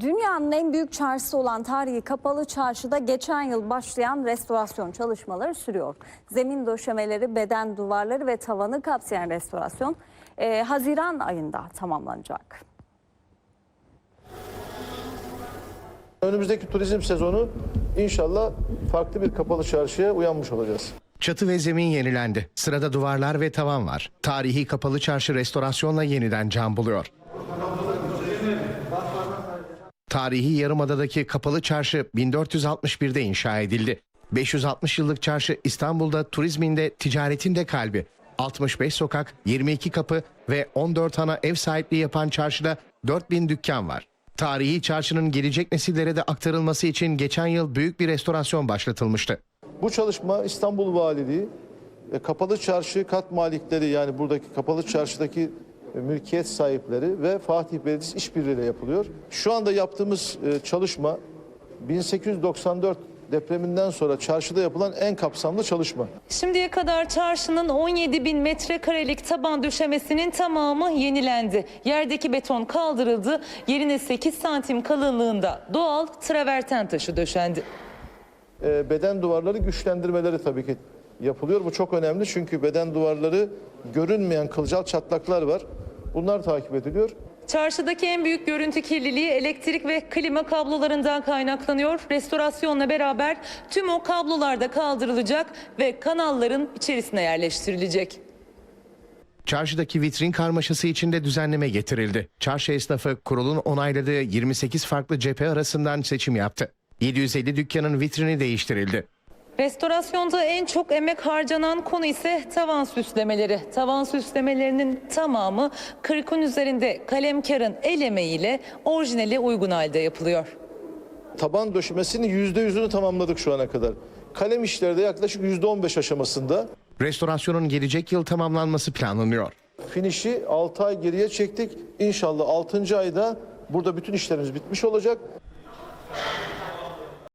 Dünyanın en büyük çarşısı olan tarihi kapalı çarşıda geçen yıl başlayan restorasyon çalışmaları sürüyor. Zemin döşemeleri, beden duvarları ve tavanı kapsayan restorasyon e, Haziran ayında tamamlanacak. Önümüzdeki turizm sezonu inşallah farklı bir kapalı çarşıya uyanmış olacağız. Çatı ve zemin yenilendi. Sırada duvarlar ve tavan var. Tarihi kapalı çarşı restorasyonla yeniden can buluyor. Tarihi Yarımada'daki kapalı çarşı 1461'de inşa edildi. 560 yıllık çarşı İstanbul'da turizmin de ticaretin de kalbi. 65 sokak, 22 kapı ve 14 ana ev sahipliği yapan çarşıda 4000 dükkan var. Tarihi çarşının gelecek nesillere de aktarılması için geçen yıl büyük bir restorasyon başlatılmıştı. Bu çalışma İstanbul Valiliği, kapalı çarşı kat malikleri yani buradaki kapalı çarşıdaki mülkiyet sahipleri ve Fatih Belediyesi işbirliğiyle yapılıyor. Şu anda yaptığımız e, çalışma 1894 depreminden sonra çarşıda yapılan en kapsamlı çalışma. Şimdiye kadar çarşının 17 bin metrekarelik taban döşemesinin tamamı yenilendi. Yerdeki beton kaldırıldı. Yerine 8 santim kalınlığında doğal traverten taşı döşendi. E, beden duvarları güçlendirmeleri tabii ki yapılıyor. Bu çok önemli çünkü beden duvarları görünmeyen kılcal çatlaklar var. Bunlar takip ediliyor. Çarşıdaki en büyük görüntü kirliliği elektrik ve klima kablolarından kaynaklanıyor. Restorasyonla beraber tüm o kablolar da kaldırılacak ve kanalların içerisine yerleştirilecek. Çarşıdaki vitrin karmaşası içinde düzenleme getirildi. Çarşı esnafı kurulun onayladığı 28 farklı cephe arasından seçim yaptı. 750 dükkanın vitrini değiştirildi. Restorasyonda en çok emek harcanan konu ise tavan süslemeleri. Tavan süslemelerinin tamamı 40'ın üzerinde kalemkarın el emeğiyle orijinali uygun halde yapılıyor. Taban döşemesinin yüzde yüzünü tamamladık şu ana kadar. Kalem işleri de yaklaşık yüzde on beş aşamasında. Restorasyonun gelecek yıl tamamlanması planlanıyor. Finişi 6 ay geriye çektik. İnşallah 6. ayda burada bütün işlerimiz bitmiş olacak.